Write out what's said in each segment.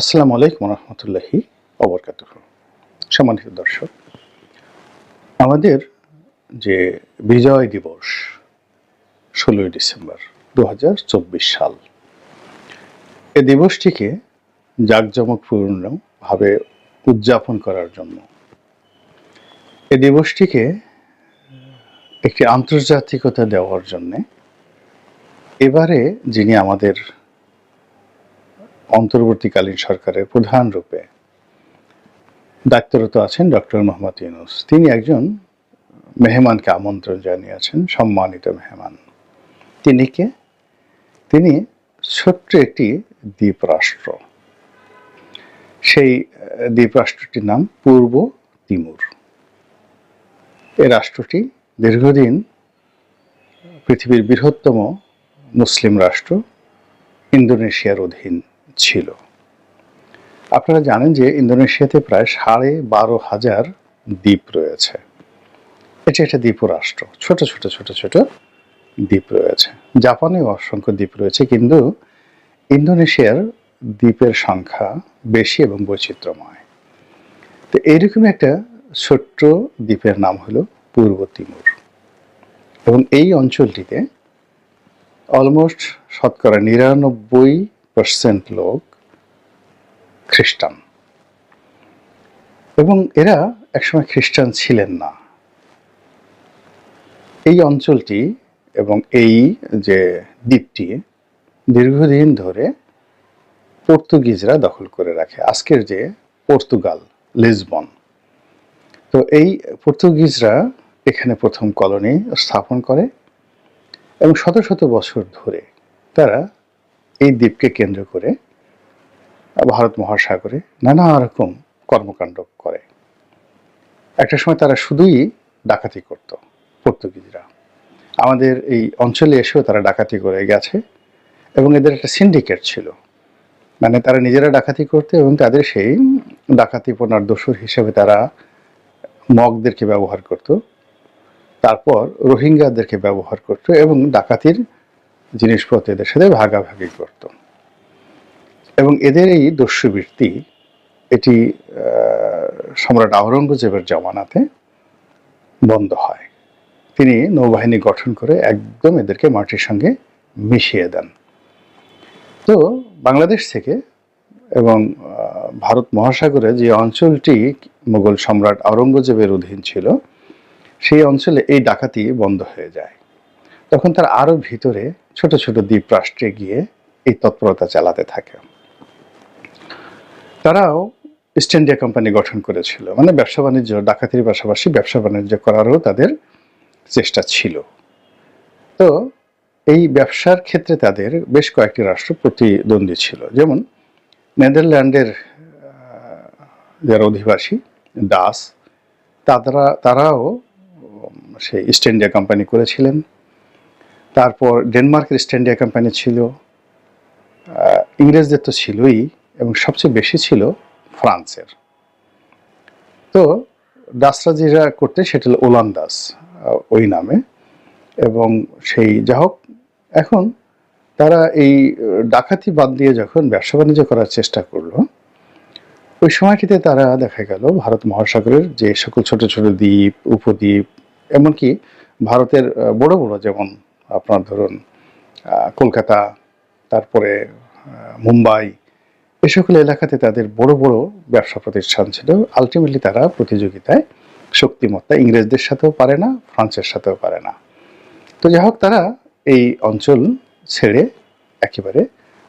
আসসালামু আলাইকুম রহমতুল্লাহি অবরকাত সম্মানিত দর্শক, আমাদের যে বিজয় দিবস ষোলোই ডিসেম্বর দু হাজার চব্বিশ সাল, এ দিবসটিকে জাঁকজমকপূর্ণভাবে উদযাপন করার জন্য, এ দিবসটিকে একটি আন্তর্জাতিকতা দেওয়ার জন্যে এবারে যিনি আমাদের অন্তর্বর্তীকালীন সরকারের প্রধান রূপে দায়িত্বরত আছেন ডক্টর মোহাম্মদ ইউনুস। তিনি একজন মেহমানকে আমন্ত্রণ জানিয়েছেন, সম্মানিত মেহমান। তিনি কে? তিনি ছোট্ট একটি দ্বীপরাষ্ট্র। সেই দ্বীপরাষ্ট্রটির নাম পূর্ব তিমুর। এই রাষ্ট্রটি দীর্ঘদিন পৃথিবীর বৃহত্তম মুসলিম রাষ্ট্র, ইন্দোনেশিয়ার অধীন। ছিল। আপনারা জানেন যে ইন্দোনেশিয়াতে প্রায় সাড়ে বারো হাজার দ্বীপ রয়েছে। এটি একটা দ্বীপরাষ্ট্র। ছোট ছোট ছোট ছোট দ্বীপ রয়েছে। জাপানেও অসংখ্য দ্বীপ রয়েছে, কিন্তু ইন্দোনেশিয়ার দ্বীপের সংখ্যা বেশি এবং বৈচিত্র্যময়। তো এইরকম একটা ছোট্ট দ্বীপের নাম হলো পূর্ব তিমুর। এবং এই অঞ্চলটিতে অলমোস্ট শতকরা নিরানব্বই পার্সেন্ট লোক খ্রিস্টান। এবং এরা একসময় খ্রিস্টান ছিলেন না। এই অঞ্চলটি এবং এই যে দ্বীপটি দীর্ঘদিন ধরে পর্তুগিজরা দখল করে রাখে। আজকের যে পর্তুগাল, লিসবন। তো এই পর্তুগিজরা এখানে প্রথম কলোনি স্থাপন করে এবং শত শত বছর ধরে তারা এই দ্বীপকে কেন্দ্র করে ভারত মহাসাগরে নানা রকম কর্মকাণ্ড করে। একটা সময় তারা শুধুই ডাকাতি করত পর্তুগিজরা। আমাদের এই অঞ্চলে এসেও তারা ডাকাতি করে গেছে এবং এদের একটা সিন্ডিকেট ছিল। মানে তারা নিজেরা ডাকাতি করতে এবং তাদের সেই ডাকাতি পোনার দোষর হিসেবে তারা মগদেরকে ব্যবহার করত। তারপর রোহিঙ্গাদেরকে ব্যবহার করত এবং ডাকাতির জিনিসপত্র এদের সাথে ভাগাভাগি করত। এবং এদের এই দস্যুবৃত্তি, এটি সম্রাট আওরঙ্গজেবের জমানাতে বন্ধ হয়। তিনি নৌবাহিনী গঠন করে একদম এদেরকে মাটির সঙ্গে মিশিয়ে দেন। তো বাংলাদেশ থেকে এবং ভারত মহাসাগরে যে অঞ্চলটি মুঘল সম্রাট আওরঙ্গজেবের অধীন ছিল, সেই অঞ্চলে এই ডাকাতি বন্ধ হয়ে যায়। তখন তার আরও ভিতরে ছোট ছোট দ্বীপ রাষ্ট্রে গিয়ে এই তৎপরতা চালাতে থাকে। তারাও ইস্ট ইন্ডিয়া কোম্পানি গঠন করেছিল। মানে ব্যবসা বাণিজ্য, ডাকাতির পাশাপাশি ব্যবসা বাণিজ্য করারও তাদের চেষ্টা ছিল। তো এই ব্যবসার ক্ষেত্রে তাদের বেশ কয়েকটি রাষ্ট্র প্রতিদ্বন্দ্বী ছিল। যেমন নেদারল্যান্ডের যারা অধিবাসী দাস তারা তারাও সেই ইস্ট ইন্ডিয়া কোম্পানি করেছিলেন। তারপর ডেনমার্কের ইস্ট ইন্ডিয়া কোম্পানি ছিল। ইংরেজদের তো ছিলই এবং সবচেয়ে বেশি ছিল ফ্রান্সের। তো ডাসরা যেটা করতে সেটা হলো ওলান্দাস ওই নামে। এবং সেই যা হোক, এখন তারা এই ডাকাতি বাদ দিয়ে যখন ব্যবসা বাণিজ্য করার চেষ্টা করল, ওই সময়টিতে তারা দেখা গেল ভারত মহাসাগরের যে সকল ছোট ছোট দ্বীপ, উপদ্বীপ, এমনকি ভারতের বড় বড় যেমন আপনার ধরুন কলকাতা, তারপরে মুম্বাই, এ সকল এলাকাতে তাদের বড় বড় ব্যবসা প্রতিষ্ঠান ছিল। আলটিমেটলি তারা প্রতিযোগিতায় শক্তিমত্তা ইংরেজদের সাথেও পারে না, ফ্রান্সের সাথেও পারে না। তো যাই হোক, তারা এই অঞ্চল ছেড়ে একেবারে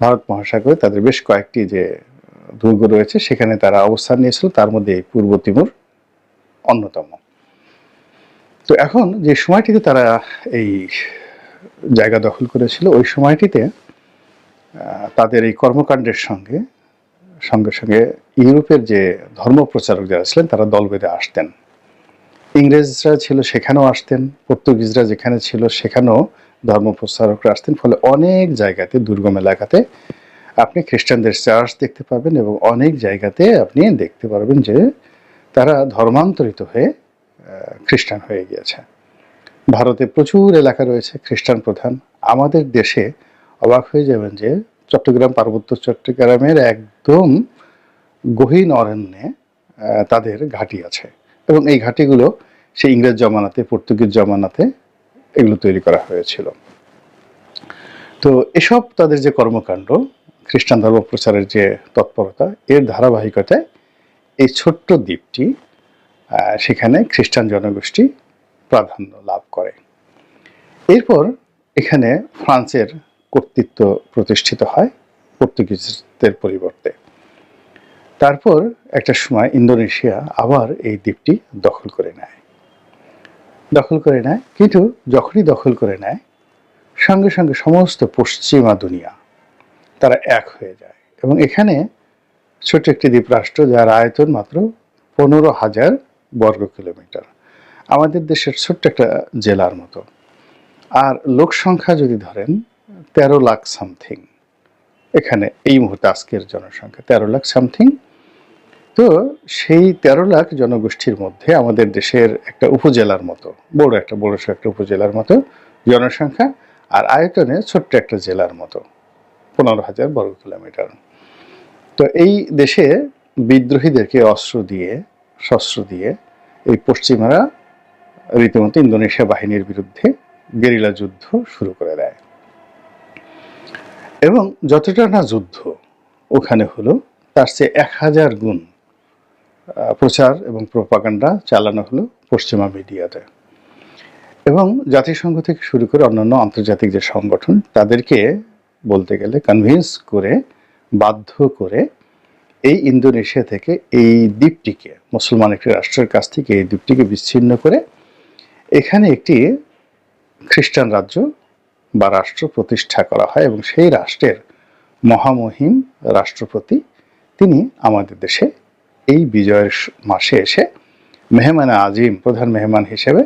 ভারত মহাসাগরে তাদের বেশ কয়েকটি যে দুর্গ রয়েছে, সেখানে তারা অবস্থান নিয়েছিল। তার মধ্যে পূর্ব তিমুর অন্যতম। তো এখন যে সময়টিতে তারা এই জায়গা দখল করেছিল, ওই সময়টিতে তাদের এই কর্মকাণ্ডের সঙ্গে সঙ্গে সঙ্গে ইউরোপের যে ধর্ম প্রচারক যারা ছিলেন, তারা দল বেঁধে আসতেন। ইংরেজরা ছিল সেখানেও আসতেন, পর্তুগিজরা যেখানে ছিল সেখানেও ধর্ম প্রচারকরা আসতেন, ফলে অনেক জায়গাতে, দুর্গম এলাকাতে আপনি খ্রিস্টানদের চার্চ দেখতে পাবেন এবং অনেক জায়গাতে আপনি দেখতে পারবেন যে তারা ধর্মান্তরিত হয়ে খ্রিস্টান হয়ে গিয়েছে। ভারতে প্রচুর এলাকা রয়েছে খ্রিস্টান প্রধান। আমাদের দেশে অবাক হয়ে যাবেন যে চট্টগ্রাম পার্বত্য চট্টগ্রামের একদম গহীন অরণ্যে তাদের ঘাঁটি আছে এবং এই ঘাঁটিগুলো সেই ইংরেজ জমানাতে, পর্তুগিজ জমানাতে এগুলো তৈরি করা হয়েছিল। তো এসব তাদের যে কর্মকাণ্ড, খ্রিস্টান ধর্ম প্রচারের যে তৎপরতা, এর ধারাবাহিকতায় এই ছোট্ট দ্বীপটি সেখানে খ্রিস্টান জনগোষ্ঠী প্রাধান্য লাভ করে। এরপর এখানে ফ্রান্সের কর্তৃত্ব প্রতিষ্ঠিত হয় পর্তুগিজদের পরিবর্তে। তারপর একটা সময় ইন্দোনেশিয়া আবার এই দ্বীপটি দখল করে নেয়। দখল করে নেয়, কিন্তু যখনই দখল করে নেয়, সঙ্গে সঙ্গে সমস্ত পশ্চিমা দুনিয়া তারা এক হয়ে যায় এবং এখানে ছোট একটি দ্বীপ রাষ্ট্র যার আয়তন মাত্র পনেরো হাজার বর্গ কিলোমিটার আমাদের দেশের ছোট্ট একটা জেলার মতো। আর লোক সংখ্যা যদি ধরেন, তেরো লাখ সামথিং এখানে এই মুহূর্তে আজকের জনসংখ্যা তেরো লাখ সামথিং তো সেই তেরো লাখ জনগোষ্ঠীর মধ্যে আমাদের দেশের একটা উপজেলার মতো, বড় একটা বড় একটা উপজেলার মতো জনসংখ্যা আর আয়তনে ছোট্ট একটা জেলার মতো, পনেরো হাজার বর্গ কিলোমিটার। তো এই দেশে বিদ্রোহীদেরকে অস্ত্র দিয়ে শস্ত্র দিয়ে এই পশ্চিমারা রীতিমতো ইন্দোনেশিয়া বাহিনীর বিরুদ্ধে গেরিলা যুদ্ধ শুরু করে দেয়। এবং যতটা না যুদ্ধ, ওখানে হলো তার চেয়ে এক হাজার গুণ প্রচার এবং প্রপাগান্ডা চালানো হলো পশ্চিমা মিডিয়াতে। এবং জাতিসংঘ থেকে শুরু করে অন্যান্য আন্তর্জাতিক যে সংগঠন, তাদেরকে বলতে গেলে কনভিন্স করে, বাধ্য করে এই ইন্দোনেশিয়া থেকে এই দ্বীপটিকে মুসলমান একটি রাষ্ট্রের কাছ থেকে এই দ্বীপটিকে বিচ্ছিন্ন করে এখানে একটি খ্রিস্টান রাজ্য বা রাষ্ট্র প্রতিষ্ঠা করা হয় এবং সেই রাষ্ট্রের মহামহিম রাষ্ট্রপতি তিনি আমাদের দেশে এই বিজয়ের মাসে এসে মেহমান আজিম, প্রধান মেহমান হিসেবে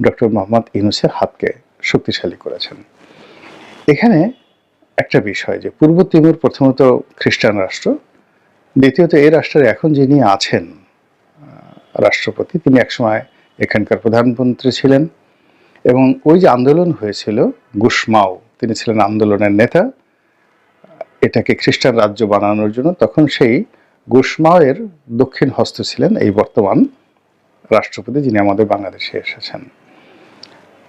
ডক্টর মোহাম্মদ ইউনুসের হাতকে শক্তিশালী করেছেন। এখানে একটা বিষয় যে পূর্ব তিমুর প্রথমত খ্রিস্টান রাষ্ট্র, দ্বিতীয়ত এই রাষ্ট্রের এখন যিনি আছেন রাষ্ট্রপতি, তিনি একসময় এখানকার প্রধানমন্ত্রী ছিলেন এবং ওই যে আন্দোলন হয়েছিল গুসমাও তিনি ছিলেন আন্দোলনের নেতা। এটাকে খ্রিস্টান রাজ্য বানানোর জন্য তখন সেই গুসমাওয়ের দক্ষিণ হস্ত ছিলেন এই বর্তমান রাষ্ট্রপতি যিনি আমাদের বাংলাদেশে এসেছেন।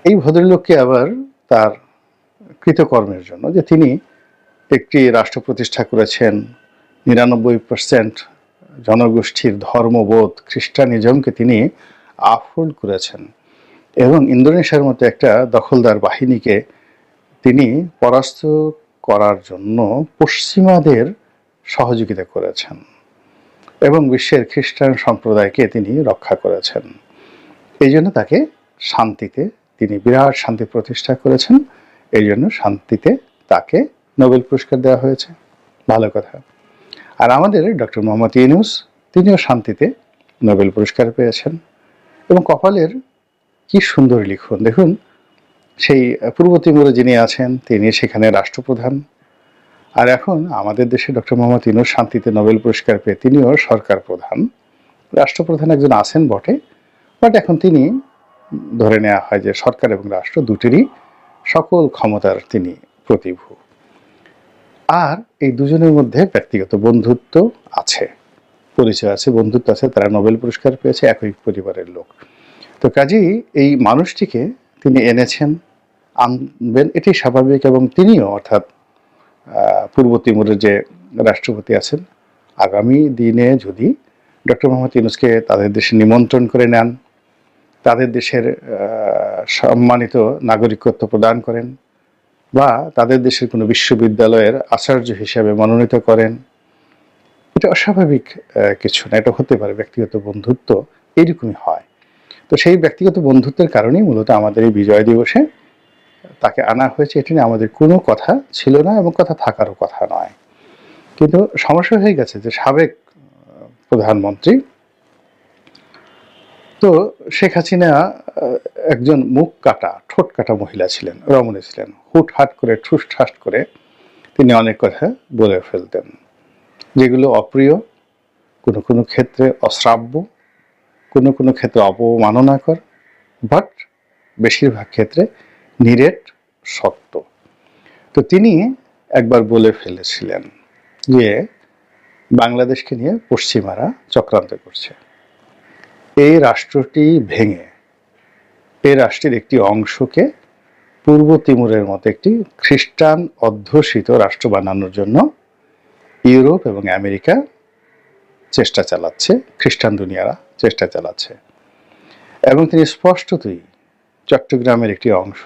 এই ভদ্রলোককে আবার তার কৃতকর্মের জন্য যে তিনি একটি রাষ্ট্র প্রতিষ্ঠা করেছেন, নিরানব্বই পার্সেন্ট জনগোষ্ঠীর ধর্মবোধ, খ্রিস্টানিজমকে তিনি আফোল্ড করেছেন। এবং ইন্দোনেশিয়ার মতো একটা দখলদার বাহিনীকে তিনি পরাস্ত করার জন্য পশ্চিমাদের সহযোগিতা করেছেন এবং বিশ্বের খ্রিস্টান সম্প্রদায়কে তিনি রক্ষা করেছেন। এই জন্য তাকে শান্তিতে, তিনি বিরাট শান্তি প্রতিষ্ঠা করেছেন। এই জন্য শান্তিতে তাকে নোবেল পুরস্কার দেওয়া হয়েছে। ভালো কথা। আর আমাদের ডক্টর মোহাম্মদ ইউনুস, তিনিও শান্তিতে নোবেল পুরস্কার পেয়েছেন। এবং কপালের কি সুন্দর লিখন। দেখুন, সেই পূর্ব তিমুরে যিনি আছেন, তিনি সেখানে রাষ্ট্রপ্রধান। আর এখন আমাদের দেশে ডক্টর মোহাম্মদ ইউনুস শান্তিতে নোবেল পুরস্কার পেয়ে তিনিও সরকার প্রধান। রাষ্ট্রপ্রধান একজন আছেন বটে, বাট এখন তিনি ধরে নেওয়া হয় যে সরকার এবং রাষ্ট্র দুটিরই সকল ক্ষমতার তিনি প্রতিভূ। আর এই দুজনের মধ্যে ব্যক্তিগত বন্ধুত্ব আছে। পরিচয় আছে, বন্ধুত্ব আছে, তারা নোবেল পুরস্কার পেয়েছে, একই পরিবারের লোক। তো কাজেই এই মানুষটিকে তিনি এনেছেন, আনবেন, এটি স্বাভাবিক এবং তিনিও অর্থাৎ পূর্ব তিমুরের যে রাষ্ট্রপতি আছেন, আগামী দিনে যদি ডক্টর মোহাম্মদ ইউনুসকে তাদের দেশে নিমন্ত্রণ করে নেন, তাদের দেশের সম্মানিত নাগরিকত্ব প্রদান করেন বা তাদের দেশের কোনো বিশ্ববিদ্যালয়ের আচার্য হিসেবে মনোনীত করেন এটা অস্বাভাবিক কিছু না, এটা হতে পারে ব্যক্তিগত বন্ধুত্ব এইরকমই হয়। তো সেই ব্যক্তিগত বন্ধুত্বের কারণেই মূলত আমাদের এই বিজয় দিবসে তাকে আনা হয়েছে। এটি নিয়ে আমাদের কোনো কথা ছিল না এবং কথা থাকারও কথা নয়। কিন্তু সমস্যা হয়ে গেছে যে সাবেক প্রধানমন্ত্রী, তো শেখ হাসিনা একজন মুখ কাটা, ঠোঁট কাটা মহিলা ছিলেন, রমণী ছিলেন। হুট হাট করে ঠুস ঠাস করে তিনি অনেক কথা বলে ফেলতেন। যেগুলো অপ্রিয়, কোনো কোনো ক্ষেত্রে অশ্রাব্য, কোনো কোনো ক্ষেত্রে অপমাননাকর বাট বেশিরভাগ ক্ষেত্রে নিরেট, সত্য। তো তিনি একবার বলে ফেলেছিলেন যে বাংলাদেশকে নিয়ে পশ্চিমারা চক্রান্ত করছে। এই রাষ্ট্রটি ভেঙে, এই রাষ্ট্রের একটি অংশকে পূর্ব তিমুরের মতো একটি খ্রিস্টান অধ্যুষিত রাষ্ট্র বানানোর জন্য ইউরোপ এবং আমেরিকা চেষ্টা চালাচ্ছে, খ্রিস্টান দুনিয়ারা চেষ্টা চালাচ্ছে। এবং তিনি স্পষ্টতই চট্টগ্রামের একটি অংশ,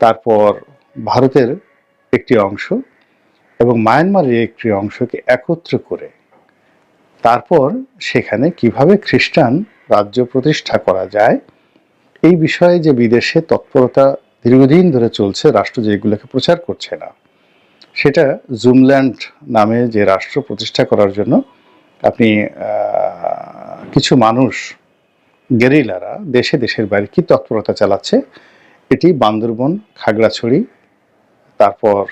তারপর ভারতের একটি অংশ এবং মায়ানমারের একটি অংশকে একত্র করে তারপর সেখানে কীভাবে খ্রিস্টান রাজ্য প্রতিষ্ঠা করা যায়, এই বিষয়ে যে বিদেশে তৎপরতা দীর্ঘদিন ধরে চলছে, রাষ্ট্র যেগুলোকে প্রচার করছে না। সেটা জুমল্যান্ড নামে যে রাষ্ট্র প্রতিষ্ঠা করার জন্য আপনি কিছু মানুষ, গেরিলারা দেশে দেশের বাইরে কি তৎপরতা চালাচ্ছে? এটি বান্দরবন, খাগড়াছড়ি, তারপর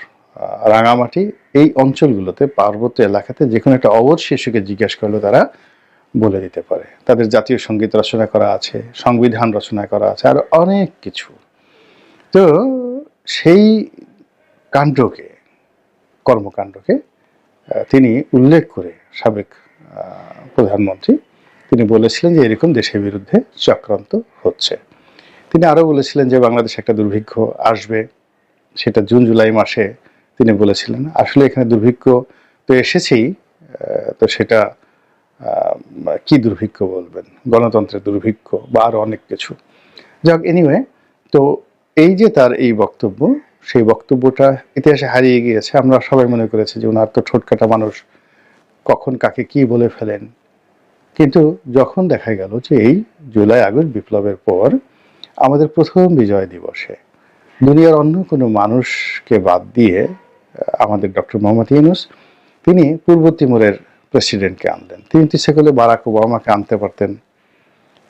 রাঙামাটি, এই অঞ্চলগুলোতে পার্বত্য এলাকাতে যে কোনো একটা অবধ শিশুকে জিজ্ঞেস করলে তারা বলে দিতে পারে। তাদের জাতীয় সংগীত রচনা করা আছে, সংবিধান রচনা করা আছে, আর অনেক কিছু। তো সেই কাণ্ডকে কর্মকাণ্ডকে তিনি উল্লেখ করে সাবেক প্রধানমন্ত্রী, তিনি বলেছিলেন যে এরকম দেশের বিরুদ্ধে চক্রান্ত হচ্ছে। তিনি আরও বলেছিলেন যে বাংলাদেশে একটা দুর্ভিক্ষ আসবে, সেটা জুন, জুলাই মাসে তিনি বলেছিলেন। আসলে এখানে দুর্ভিক্ষ তো এসেছেই তো সেটা কি দুর্ভিক্ষ বলবেন? গণতন্ত্রের দুর্ভিক্ষ বা আরও অনেক কিছু। যাক এনিওয়ে তো এই যে তার এই বক্তব্য সেই বক্তব্যটা ইতিহাসে হারিয়ে গিয়েছে। আমরা সবাই মনে করেছি যে ওনার তো ঠোঁটকাটা মানুষ, কখন কাকে কি বলে ফেলেন। কিন্তু যখন দেখা গেল যে এই জুলাই আগস্ট বিপ্লবের পর আমাদের প্রথম বিজয় দিবসে দুনিয়ার অন্য কোনো মানুষকে বাদ দিয়ে আমাদের ডক্টর মোহাম্মদ ইউনুস, তিনি পূর্ব তিমুরের প্রেসিডেন্টকে আনলেন। তিনি ইচ্ছে করলে বারাক ওবামাকে আনতে পারতেন,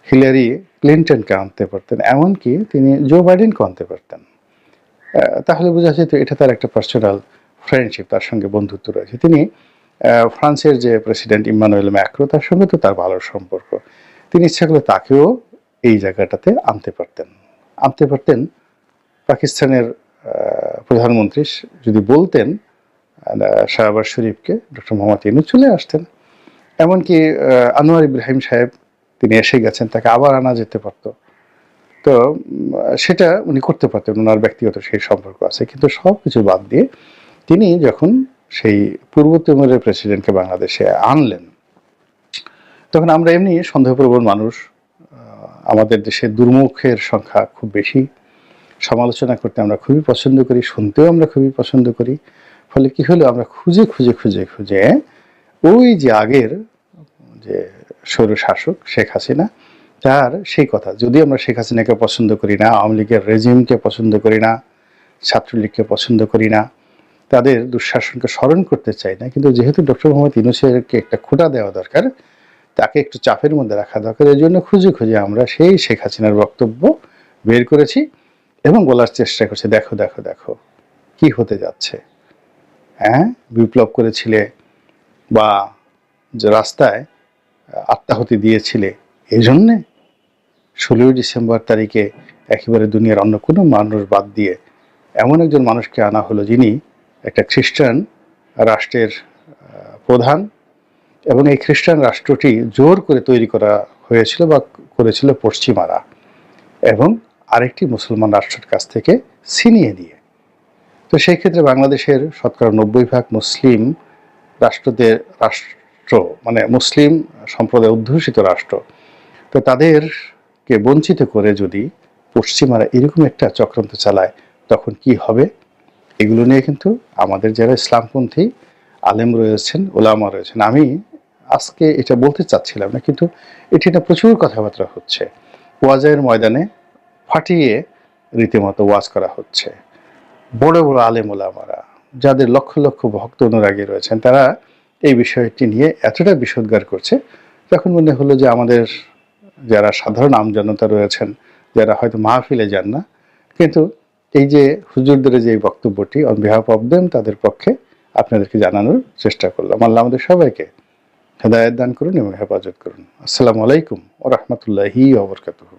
হিলারি ক্লিন্টনকে আনতে পারতেন, এমনকি তিনি জো বাইডেনকে আনতে পারতেন। তাহলে বোঝা যেত এটা তার একটা পার্সোনাল ফ্রেন্ডশিপ তার সঙ্গে বন্ধুত্ব রয়েছে। তিনি ফ্রান্সের যে প্রেসিডেন্ট ইমানুয়েল ম্যাক্রো তার সঙ্গে তো তার ভালো সম্পর্ক। তিনি ইচ্ছা করলে তাকেও এই জায়গাটাতে আনতে পারতেন। আনতে পারতেন পাকিস্তানের প্রধানমন্ত্রী যদি বলতেন শাহবাজ শরীফকে, ডক্টর মোহাম্মদ ইনু চলে আসতেন। এমনকি আনোয়ার ইব্রাহিম সাহেব, তিনি এসে গেছেন, তাকে আবার আনা যেতে পারত। তো সেটা উনি করতে পারতেন ওনার ব্যক্তিগত সেই সম্পর্ক আছে। কিন্তু সব কিছু বাদ দিয়ে তিনি যখন সেই পূর্ব তিমুরের প্রেসিডেন্টকে বাংলাদেশে আনলেন, তখন আমরা এমনি সন্দেহপ্রবণ মানুষ আমাদের দেশে দুর্মুখের সংখ্যা খুব বেশি। সমালোচনা করতে আমরা খুবই পছন্দ করি, শুনতেও আমরা খুবই পছন্দ করি। ফলে কি হলো, আমরা খুঁজে খুঁজে খুঁজে খুঁজে ওই যে আগের যে সৌর শাসক শেখ হাসিনা তার সেই কথা। যদি আমরা শেখ হাসিনাকে পছন্দ করি না, আওয়ামী লীগের রেজিমকে পছন্দ করি না, ছাত্রলীগকে পছন্দ করি না, তাদের দুঃশাসনকে স্মরণ করতে চাই না। কিন্তু যেহেতু ডক্টর মোহাম্মদ ইউনুসেরকে একটা খোঁটা দেওয়া দরকার, তাকে একটু চাপের মধ্যে রাখা দরকার। এই জন্য খুঁজে খুঁজে আমরা সেই শেখ হাসিনার বক্তব্য বের করেছি এবং বলার চেষ্টা করছি, দেখো দেখো দেখো, কি হতে যাচ্ছে? হ্যাঁ বিপ্লব করেছিলে বা রাস্তায় আত্মাহতি দিয়েছিলে এই জন্যে ষোলোই ডিসেম্বর তারিখে একেবারে দুনিয়ার অন্য কোনো মানুষ বাদ দিয়ে এমন একজন মানুষকে আনা হলো যিনি একটা খ্রিস্টান রাষ্ট্রের প্রধান এবং এই খ্রিস্টান রাষ্ট্রটি জোর করে তৈরি করা হয়েছিল বা করেছিল পশ্চিমারা এবং আরেকটি মুসলমান রাষ্ট্রের কাছ থেকে ছিনিয়ে নিয়ে তো সেই ক্ষেত্রে বাংলাদেশের শতকরা নব্বই ভাগ মুসলিম রাষ্ট্রদের রাষ্ট্র মানে মুসলিম সম্প্রদায় অধ্যুষিত রাষ্ট্র তো তাদেরকে বঞ্চিত করে যদি পশ্চিমারা এরকম একটা চক্রান্ত চালায়, তখন কি হবে? এগুলো নিয়ে কিন্তু আমাদের যারা ইসলামপন্থী আলেম রয়েছেন, ওলামা রয়েছেন, আমি আজকে এটা বলতে চাচ্ছিলাম না, কিন্তু এটি না প্রচুর কথাবার্তা হচ্ছে। ওয়াজের ময়দানে ফাটিয়ে রীতিমতো ওয়াজ করা হচ্ছে। বড় বড় আলেম ওলামারা, যাদের লক্ষ লক্ষ ভক্ত অনুরাগী রয়েছেন, তারা এই বিষয়টি নিয়ে এতটা বিষোদ্গার করছে, তখন মনে হলো যে আমাদের যারা সাধারণ আমজনতা রয়েছেন, যারা হয়তো মাহফিলে যান না, কিন্তু এই যে হুজুরদের যে বক্তব্যটি অন বিহাফ অব দেম তাদের পক্ষে আপনাদেরকে জানানোর চেষ্টা করলাম। আল্লাহ আমাদের সবাইকে হেদায়ত দান করুন এবং হেফাজত করুন। আসসালামু আলাইকুম ও রহমতুল্লাহি ওবরকাতুহ